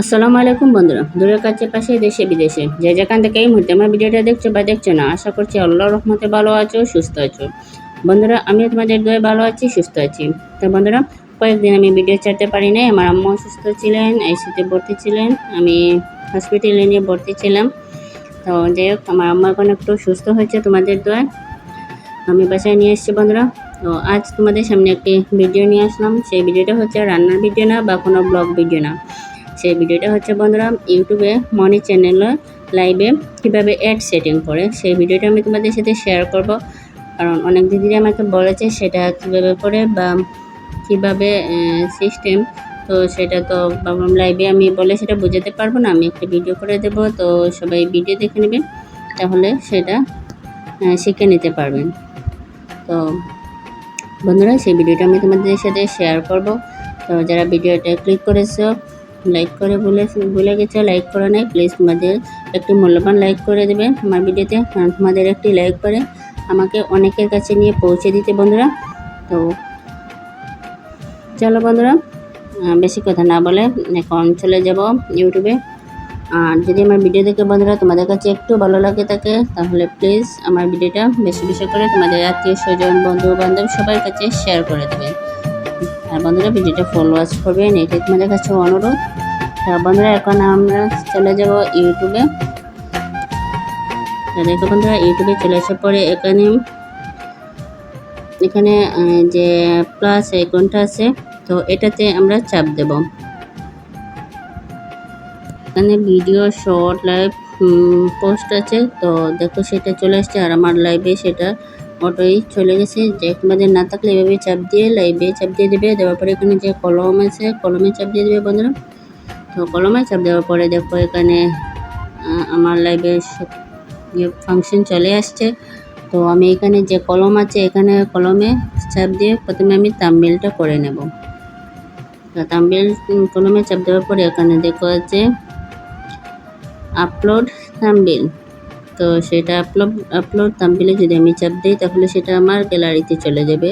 আসসালামু আলাইকুম বন্ধুরা। দূরের কাছে পাশে দেশে, বিদেশে। যে যেখান থেকে এই মুহূর্তে আমার ভিডিওটা দেখছ বা দেখছ না, আশা করছি আল্লাহর রহমতে ভালো আছো, সুস্থ আছো। বন্ধুরা, আমিও তোমাদের দয়ে ভালো আছি, সুস্থ আছি। তো বন্ধুরা, কয়েকদিন আমি ভিডিও ছাড়তে পারি নাই। আমার আম্মা অসুস্থ ছিলেন আইসিতে ভর্তি ছিলেন। আমি হসপিটালে নিয়ে ভর্তি ছিলাম। তো যাই হোক, আমার আম্মা এখন একটু সুস্থ হয়েছে তোমাদের দোয়ায় আমি বাসায় নিয়ে এসেছি বন্ধুরা। তো আজ তোমাদের সামনে একটি ভিডিও নিয়ে আসলাম। সেই ভিডিওটা হচ্ছে রান্নার ভিডিও না, বা কোনো ব্লগ ভিডিও না। সেই ভিডিওটা হচ্ছে বন্ধুরা ইউটিউবে মনি চ্যানেলে লাইভে কীভাবে অ্যাড সেটিং করে, সেই ভিডিওটা আমি তোমাদের সাথে শেয়ার করব। কারণ অনেক দিদিরা আমাকে বলেছে সেটা কীভাবে করে বা কীভাবে সিস্টেম তো সেটা তো লাইভে আমি বলে সেটা বোঝাতে পারব না, আমি একটা ভিডিও করে দেব, তো সবাই ভিডিও দেখে নেবে, তাহলে সেটা শিখে নিতে পারবেন। তো বন্ধুরা, সেই ভিডিওটা আমি তোমাদের সাথে শেয়ার করব। তো যারা ভিডিওটা ক্লিক করেছ লাইক করে বলে ভুলে গেছো লাইক করে নাই প্লিজ তোমাদের একটি মূল্যবান লাইক করে দেবে আমার ভিডিওতে। তোমাদের একটি লাইক করে আমাকে অনেকের কাছে নিয়ে পৌঁছে দিতে বন্ধুরা। তো চলো বন্ধুরা বেশি কথা না বলে এখন চলে যাব ইউটিউবে। আর যদি আমার ভিডিও দেখে বন্ধুরা তোমাদের কাছে একটু ভালো লাগে থাকে, তাহলে প্লিজ আমার ভিডিওটা বেশি বেশি করে তোমাদের আত্মীয় স্বজন বন্ধু বান্ধব সবার কাছে শেয়ার করে দেবেন আর বন্ধুরা ভিডিওটা ফলো ওয়াচ করবেন এটাই তোমাদের কাছে অনুরোধ। তা বন্ধুরা, এখন আমরা চলে যাব ইউটিউবে দেখো বন্ধুরা ইউটিউবে চলে আসার পরে এখানে এখানে যে প্লাস আইকনটা আছে, তো এটাতে আমরা চাপ দেব। এখানে ভিডিও শর্ট লাইভ পোস্ট আছে, তো দেখো সেটা চলে আসছে আর আমার লাইভে সেটা অটোই চলে গেছে। যে তোমাদের না থাকলে এভাবে চাপ দিয়ে লাইভে চাপ দিয়ে দেবে। দেওয়ার পরে এখানে যে কলম আছে, কলমে চাপ দিয়ে দেবে বন্ধুরা। তো কলমে চাপ দেওয়ার পরে দেখো এখানে আমার লাইভে ফাংশন চলে আসছে। তো আমি এখানে যে কলম আছে, এখানে কলমে চাপ দিয়ে প্রথমে আমি তাম্বেলটা করে নেব। তো তাম্বেল কলমে চাপ দেওয়ার পরে এখানে দেখো আছে আপলোড থাম্বেল তো সেটা আপলোড আপলোড থাম্বেলে যদি আমি চাপ দিই তাহলে সেটা আমার গ্যালারিতে চলে যাবে।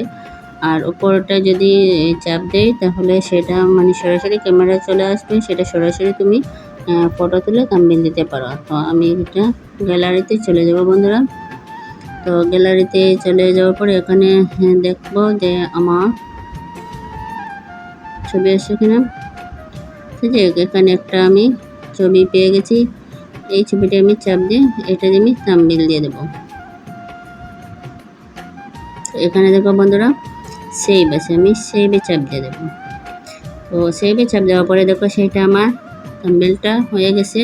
আর উপরটা যদি চাপ দেই তাহলে সেটা মানে সরাসরি ক্যামেরা চলে আসবে। সেটা সরাসরি তুমি ফটো তুলে থাম্বেল দিতে পারো। তো আমি এটা গ্যালারিতে চলে যাব বন্ধুরা। তো গ্যালারিতে চলে যাওয়ার পরে এখানে হ্যাঁ, দেখব যে আমার ছবি আসছে কিনা। ঠিক আছে এখানে একটা আমি ছবি পেয়ে গেছি। এই ছবিটা আমি চাপ দিয়ে, এটা দিয়ে আমি থাম্বনেল দিয়ে দেবো। এখানে দেখো বন্ধুরা সেভ আছে, আমি সেভে চাপ দিয়ে দেবো। তো সেভে চাপ দেওয়ার পরে দেখো সেটা আমার থাম্বনেলটা হয়ে গেছে।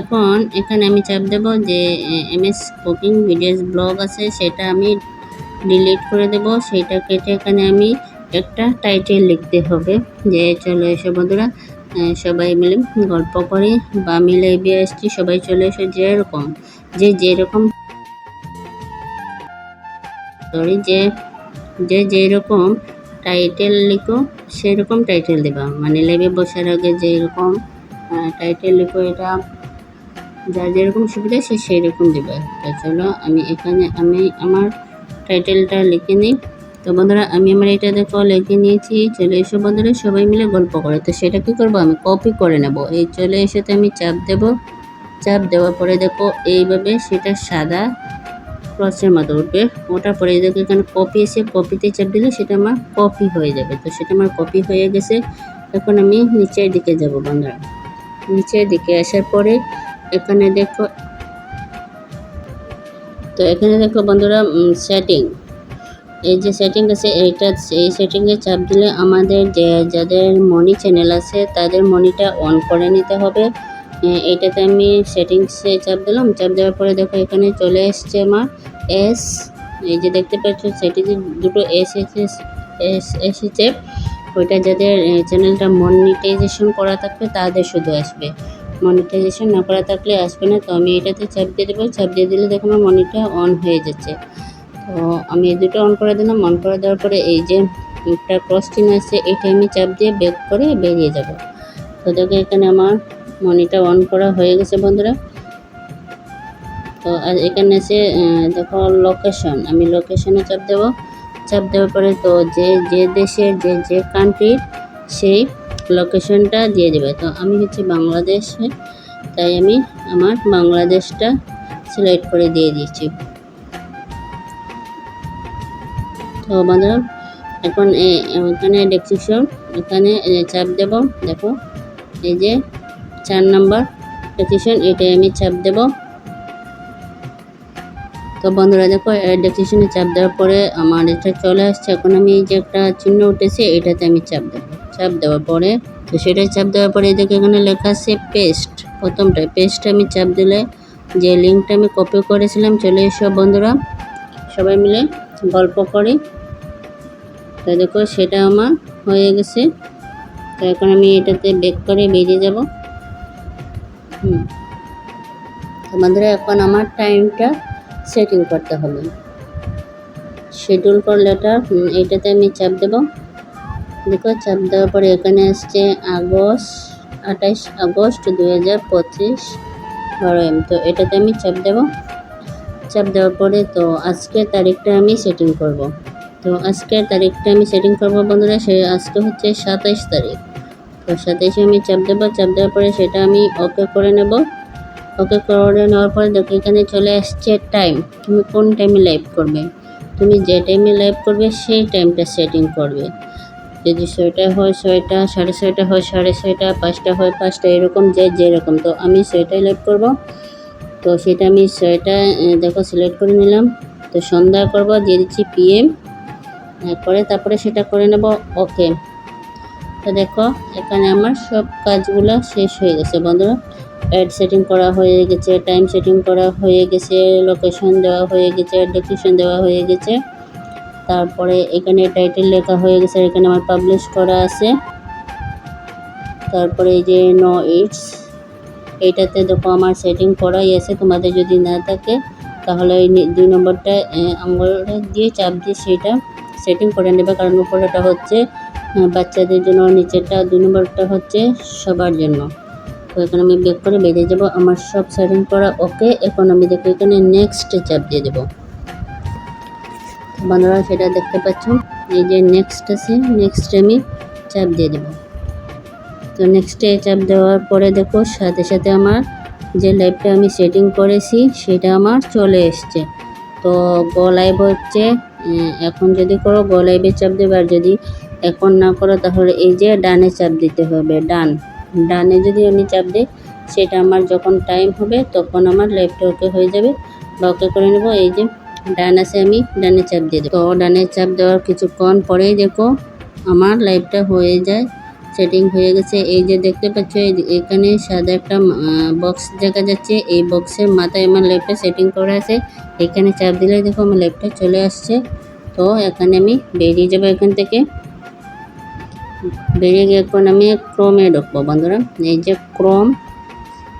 এখন এখানে আমি চাপ দেবো যে M S cooking videos blog আছে, সেটা আমি ডিলিট করে দেব। সেইটা কেটে এখানে আমি একটা টাইটেল লিখতে হবে। যে, চলে এসো বন্ধুরা সবাই মিলে গল্প করি বা মিলে বিয়ে এসছি সবাই চলে এসে যেরকম, যে যেরকম সরি যে যে যেরকম টাইটেল লিখো, সেরকম টাইটেল দেবা। মানে লেবে বসার আগে যেরকম টাইটেল লিখো, এটা যার যেরকম সুবিধা সে সেই রকম দেবে। তো চলো, আমি এখানে, আমি আমার টাইটেলটা লিখে নিই। তো বন্ধুরা, আমি আমার এটা দেখো লিখে নিয়েছি, চলে এসো বন্ধুরা, সবাই মিলে গল্প করে। তো সেটা কী করব? আমি কপি করে নেব। এই চলে এসেতে আমি চাপ দেব। চাপ দেওয়ার পরে দেখো, এইভাবে সেটা সাদা ক্রসের মতো উঠবে। ওটার পরে দেখো এখানে কপি এসে কপিতে চাপ দিলে সেটা আমার কপি হয়ে যাবে। তো সেটা আমার কপি হয়ে গেছে। এখন আমি নিচের দিকে যাব বন্ধুরা। নিচের দিকে আসার পরে এখানে দেখো, তো এখানে দেখো বন্ধুরা সেটিং এই যে সেটিং আছে এইটা এই সেটিংয়ে চাপ দিলে আমাদের যে যাদের মনি চ্যানেল আছে তাদের মনিটা অন করে নিতে হবে। আহ, এইটাতে আমি সেটিংসে চাপ দিলাম। চাপ দেওয়ার পরে দেখো এখানে চলে এসছে আমার এস এই যে দেখতে পাচ্ছ সেটিতে দুটো এসে এস এসেছে। ওইটা যাদের চ্যানেলটা মনিটাইজেশন করা থাকবে তাদের শুধু আসবে। মনিটাইজেশন না করা থাকলে আসবে না। তো আমি এটাতে চাপ দিয়ে দেবো। চাপ দিয়ে দিলে দেখো আমার মনিটা অন হয়ে যাচ্ছে। তো আমি এই দুটো অন করে দিলাম অন করে দেওয়ার পরে এই যে একটা ক্রস চিহ্ন আছে এটা আমি চাপ দিয়ে বেক করে বেরিয়ে যাব। তো দেখো এখানে আমার মনিটা অন করা হয়ে গেছে বন্ধুরা। তো আর এখানে এসে দেখো লোকেশন আমি লোকেশনে চাপ দেবো। চাপ দেওয়ার পরে তো যে যে দেশের, যে যে কান্ট্রির সেই লোকেশনটা দিয়ে দেবে। তো আমি হচ্ছে বাংলাদেশে, তাই আমি আমার বাংলাদেশটা সিলেক্ট করে দিয়ে দিচ্ছি তো বন্ধুরা, এখন এখানে ডেসক্রিপশন এখানে চাপ দেব, দেখো। এই যে চার নাম্বার ডেসক্রিপশন এটাই আমি চাপ দেব। তো বন্ধুরা, দেখো ডেসক্রিপশনে চাপ দেওয়ার পরে আমার এটা চলে আসছে। এখন আমি যে একটা চিহ্ন উঠেছে, এটাতে আমি চাপ দেবো। চাপ দেওয়ার পরে, তো সেটাই চাপ দেওয়ার পরে দেখো, এখানে লেখা আছে পেস্ট প্রথমটায় পেস্ট আমি চাপ দিলে যে লিঙ্কটা আমি কপি করেছিলাম, চলে এসো বন্ধুরা। সবাই মিলে গল্প করি। তাই দেখো, সেটা আমার হয়ে গেছে। তো এখন আমি এটাতে বেক করে বেরিয়ে যাব। হুম। তো এখন আমার টাইমটা সেটিং করতে হবে। শিডিউল ফর লেটার এইটাতে আমি চাপ দেব। দেখো, চাপ দেওয়ার পরে এখানে আসছে আগস্ট আঠাইশ আগস্ট দু হাজার পঁচিশ বারো এম। তো এটাতে আমি চাপ দেব। চাপ দেওয়ার পরে তো আজকের তারিখটা আমি সেটিং করব। তো আজকের তারিখটা আমি সেটিং করব বন্ধুরা, সে আজকে হচ্ছে সাতাইশ তারিখ। তো সাতাইশে আমি চাপ দেবো, চাপ দেওয়ার পরে সেটা আমি ওকে করে নেব। ওকে করে নেওয়ার পরে দেখো এখানে চলে আসছে টাইম তুমি কোন টাইমে লাইভ করবে? তুমি যে টাইমে লাইভ করবে সেই টাইমটা সেটিং করবে। যদি ছয়টা হয় ছয়টা, সাড়ে ছয়টা হয় সাড়ে ছয়টা, পাঁচটা হয় পাঁচটা, এরকম যে যেরকম। তো আমি ছয়টায় লাইভ করব। তো সেটা আমি আহ, দেখো সিলেক্ট করে নিলাম। তো সন্ধ্যা করব দিয়ে দিচ্ছি পিএম করে তারপরে সেটা করে নেব ওকে তো দেখো এখানে আমার সব কাজগুলো শেষ হয়ে গেছে বন্ধুরা। অ্যাড সেটিং করা হয়ে গেছে টাইম সেটিং করা হয়ে গেছে লোকেশন দেওয়া হয়ে গেছে ডেসক্রিপশন দেওয়া হয়ে গেছে। তারপরে এখানে টাইটেল লেখা হয়ে গেছে এখানে আমার পাবলিশ করা আছে। তারপরে এই যে নো ইটস এইটাতে দেখো আমার সেটিং করাই আছে, তোমাদের যদি না থাকে, তাহলে নি- দুই নম্বরটা আঙুল দিয়ে চাপ দিয়ে সেটা সেটিং করে নেবে, কারণ উপরেটা হচ্ছে বাচ্চাদের জন্য, নিচেরটা, দুই নম্বরটা হচ্ছে সবার জন্য। তো এখন আমি বেক করে বেরিয়ে যাব, আমার সব সেটিং করা ওকে এখন আমি দেখো এখানে নেক্সট চাপ দিয়ে দেবো। বন্ধুরা, সেটা দেখতে পাচ্ছ, এই যে নেক্সট আছে নেক্সট আমি চাপ দিয়ে দেবো। তো নেক্সটে চাপ দেওয়ার পরে দেখো, সাথে সাথে আমার যে লাইভটা আমি সেটিং করেছি, সেটা আমার চলে এসছে। তো গো লাইভ হচ্ছে এখন যদি করো গো লাইভে চাপ দেবে, আর যদি এখন না করো, তাহলে এই যে ডানে চাপ দিতে হবে, ডান। ডানে যদি আমি চাপ দিই, সেটা আমার যখন টাইম হবে, তখন আমার লাইভটা ওকে হয়ে যাবে। বা ওকে করে নেব, এই যে ডান আছে আমি, ডানে চাপ দিয়ে দেবো। তো ডানে চাপ দেওয়ার কিছুক্ষণ পরেই দেখো, আমার লাইভটা হয়ে যায়। সেটিং হয়ে গেছে। এই যে দেখতে পাচ্ছ এখানে সাদা একটা বক্স দেখা যাচ্ছে। এই বক্সের মাথায় আমার লেপটা সেটিং করা আছে। এখানে চাপ দিলে দেখো আমার লেপটা চলে আসছে। তো এখানে আমি বেরিয়ে যাব এখান থেকে। বেরিয়ে গিয়ে এখন আমি ক্রোমে ঢুকবো, বন্ধুরা। এই যে ক্রোম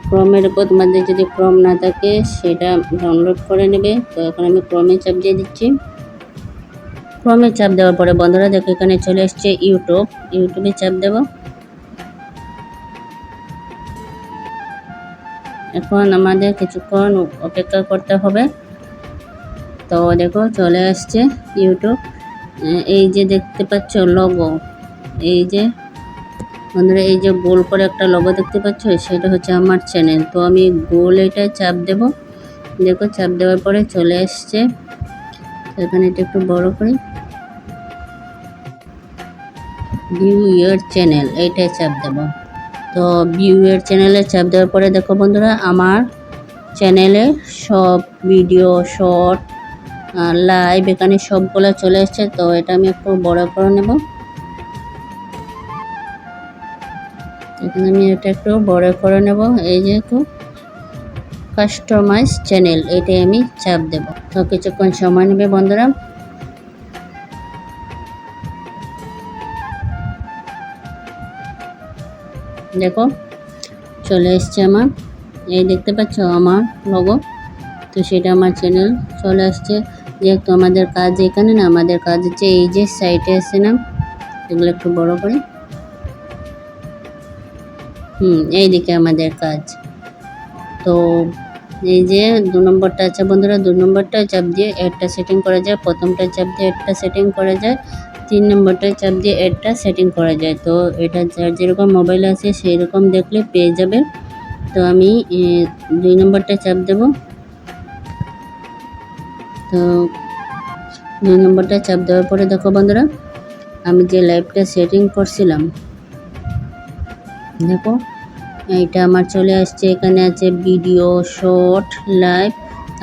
ক্রোমের উপর তোমাদের যদি ক্রোম না থাকে, সেটা ডাউনলোড করে নেবে। তো এখন আমি ক্রোমে চাপ দিয়ে দিচ্ছি। ক্রমে চাপ দেওয়ার পরে, বন্ধুরা দেখো এখানে চলে এসছে ইউটিউব ইউটিউবে চাপ দেব। এখন আমাদের কিছুক্ষণ অপেক্ষা করতে হবে। তো দেখো, চলে আসছে ইউটিউব এই যে দেখতে পাচ্ছ লগো এই যে, বন্ধুরা এই যে গোল করে একটা লগো দেখতে পাচ্ছ, সেটা হচ্ছে আমার চ্যানেল তো আমি গোল এটা চাপ দেব। দেখো, চাপ দেওয়ার পরে চলে আসছে এখানে এটা একটু বড় করি। ভিউ চ্যানেল এইটাই চাপ দেব। তো ভিউ চ্যানেলে চাপ দেওয়ার পরে দেখো বন্ধুরা, আমার চ্যানেলে সব ভিডিও, শর্ট লাইভ, এখানে সবগুলো চলে এসছে, তো এটা আমি একটু বড় করে নেব। এখানে আমি এটা একটু বড় করে নেব, এই যে একটু কাস্টমাইজ চ্যানেল এটাই আমি চাপ দেব। তো কিছুক্ষণ সময় নেবে বন্ধুরা। দেখো, চলে এসছে আমার। এই দেখতে পাচ্ছ আমার লগো তো সেটা আমার চ্যানেল চলে আসছে। যেহেতু আমাদের কাজ এখানে না, আমাদের কাজ হচ্ছে এই যে সাইটে আছে না, এগুলো একটু বড় করে। হুম এইদিকে আমাদের কাজ। তো এই যে দু নম্বরটা আছে বন্ধুরা, দু নম্বরটা চাপ দিয়ে একটা সেটিং করা যায়, প্রথমটা চাপ দিয়ে একটা সেটিং করা যায়। তিন নম্বরটায় চাপ দিয়ে অ্যাডটা সেটিং করা যায়। তো এটা যার যেরকম মোবাইল আছে সেই রকম দেখলে পেয়ে যাবে। তো আমি দুই নম্বরটায় চাপ দেব। তো দুই নম্বরটায় চাপ দেওয়ার পরে দেখো বন্ধুরা, আমি যে লাইভটা সেটিং করছিলাম, দেখো এটা আমার চলে আসছে, এখানে আছে ভিডিও শর্ট লাইভ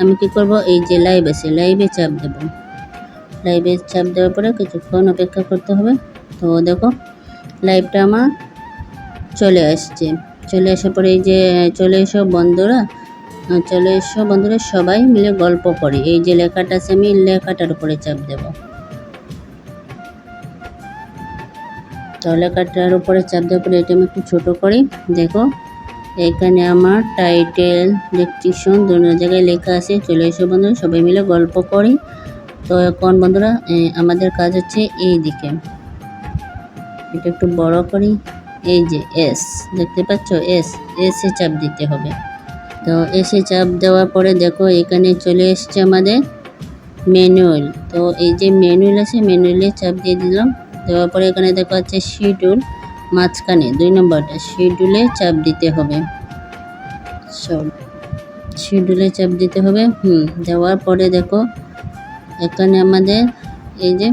আমি কি করব? এই যে লাইভ আছে লাইভে চাপ দেব। লাইভে চাপ দেওয়ার পরে কিছুক্ষণ অপেক্ষা করতে হবে। তো দেখো লাইভটা আমার চলে আসছে। চলে আসার পরে এই যে, চলে এসো বন্ধুরা, চলে এসো বন্ধুরা, সবাই মিলে গল্প করি। এই যে লেখাটা আছে, আমি লেখাটার উপরে চাপ দেব। তো লেখাটার উপরে চাপ দেওয়ার পরে এটা আমি একটু ছোটো করি। দেখো, এখানে আমার টাইটেল ডেসক্রিপশন দুটো জায়গায় লেখা আছে। চলে এসো বন্ধুরা, সবাই মিলে গল্প করি। তো এখন বন্ধুরা আমাদের কাজ হচ্ছে এই দিকে এটা একটু বড় করি। এই যে এস, দেখতে পাচ্ছ? এস, এসে চাপ দিতে হবে। তো এসে চাপ দেওয়ার পরে দেখো, এখানে চলে এসছে আমাদের ম্যানুয়াল। তো এই যে ম্যানুয়াল আছে, ম্যানুয়ালে চাপ দিয়ে দিলাম। দেওয়ার পরে এখানে দেখো আছে শিডিউল মাঝখানে, দুই নম্বরটা। শিডিউলে চাপ দিতে হবে। সব শিডিউলে চাপ দিতে হবে। হুম, দেওয়ার পরে দেখো এখানে আমাদের এই যে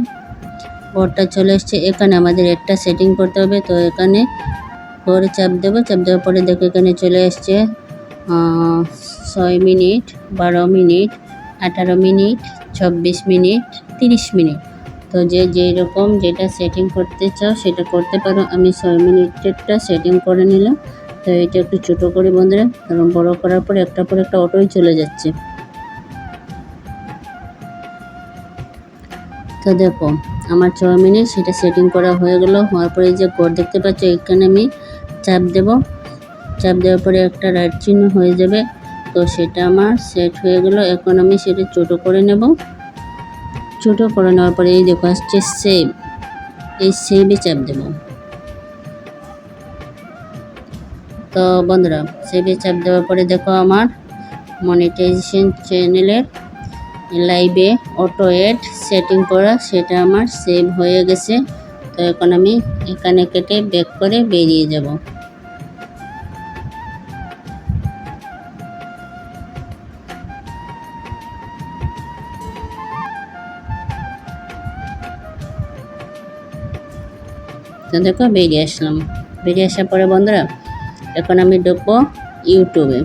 বোর্ডটা চলে এসছে। এখানে আমাদের একটা সেটিং করতে হবে। তো এখানে পরে চাপ দেবো। চাপ দেওয়ার পরে দেখো এখানে চলে এসছে ছয় মিনিট, বারো মিনিট, আঠারো মিনিট চব্বিশ মিনিট, তিরিশ মিনিট। তো যে যেই রকম যেটা সেটিং করতে চাও সেটা করতে পারো। আমি ছয় মিনিটেরটা সেটিং করে নিলাম। তো এটা একটু ছোটো করে বন্ধুরা, কারণ বড় করার পরে একটা পর একটা অটোই চলে যাচ্ছে। তো দেখো, আমার ছয় মিনিট সেটা সেটিং করা হয়ে গেল। হওয়ার পরে যে কোড দেখতে পাচ্ছ, এখানে আমি চাপ দেব। চাপ দেওয়ার পরে একটা রাইট চিহ্ন হয়ে যাবে। তো সেটা আমার সেট হয়ে গেল। এখন আমি সেটা ছোটো করে নেব। ছোটো করে নেওয়ার পরে এই দেখো, আসছে সেভ এই সেভে চাপ দেব। তো বন্ধুরা সেভে চাপ দেওয়ার পরে দেখো আমার মনিটাইজেশন চ্যানেলের লাইভে অটো এড সেটিং করা, সেটা আমার সেভ হয়ে গেছে। তো এখন আমি এখানে কেটে ব্যাক করে বেরিয়ে যাব। তো দেখো, বেরিয়ে আসলাম। বেরিয়ে আসার পরে বন্ধুরা, এখন আমি ঢুকবো ইউটিউবে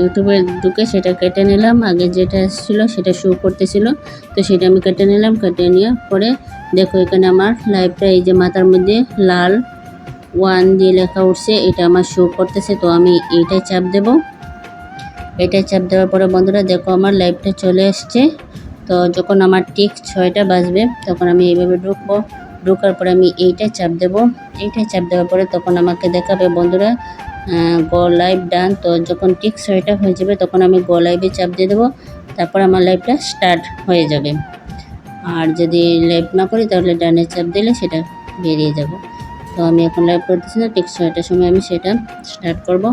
ইউটিউবে ঢুকে সেটা কেটে নিলাম। আগে যেটা ছিল সেটা শো করতেছিল। তো সেটা আমি কেটে নিলাম, কেটে নেওয়ার পরে দেখো এখানে আমার লাইভটা এই যে মাথার মধ্যে লাল ওয়ান দিয়ে লেখা উঠছে, এটা আমার শো করতেছে, তো আমি এইটাই চাপ দেব। এটাই চাপ দেওয়ার পরে বন্ধুরা দেখো আমার লাইভটা চলে আসছে তো যখন আমার ঠিক ছয়টা বাজবে, তখন আমি এইভাবে ঢুকবো। ঢোকার পরে আমি এইটাই চাপ দেব। এইটাই চাপ দেওয়ার পরে তখন আমাকে দেখাবে, বন্ধুরা গো লাইভ ডান তো যখন ঠিক ছয়টা হয়ে যাবে, তখন আমি গো লাইভে চাপ দিয়ে দেবো। তারপর আমার লাইভটা স্টার্ট হয়ে যাবে। আর যদি লাইভ না করি, তাহলে ডানে চাপ দিলে সেটা বেরিয়ে যাব। তো আমি এখন লাইভ করতেছি না, ঠিক ছয়টার সময় আমি সেটা স্টার্ট করব।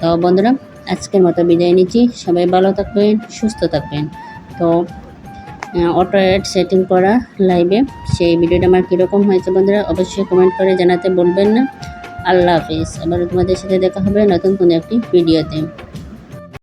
তো বন্ধুরা, আজকের মতো বিদায় নিচ্ছি। সবাই ভালো থাকবেন, সুস্থ থাকবেন। তো অটো অ্যাড সেটিং করা লাইভে সেই ভিডিওটা আমার কীরকম হয়েছে বন্ধুরা, অবশ্যই কমেন্ট করে জানাতে বলবেন না। আল্লাহ হাফিজ। আবার তোমাদের সাথে দেখা হবে নতুন কোনো একটি ভিডিওতে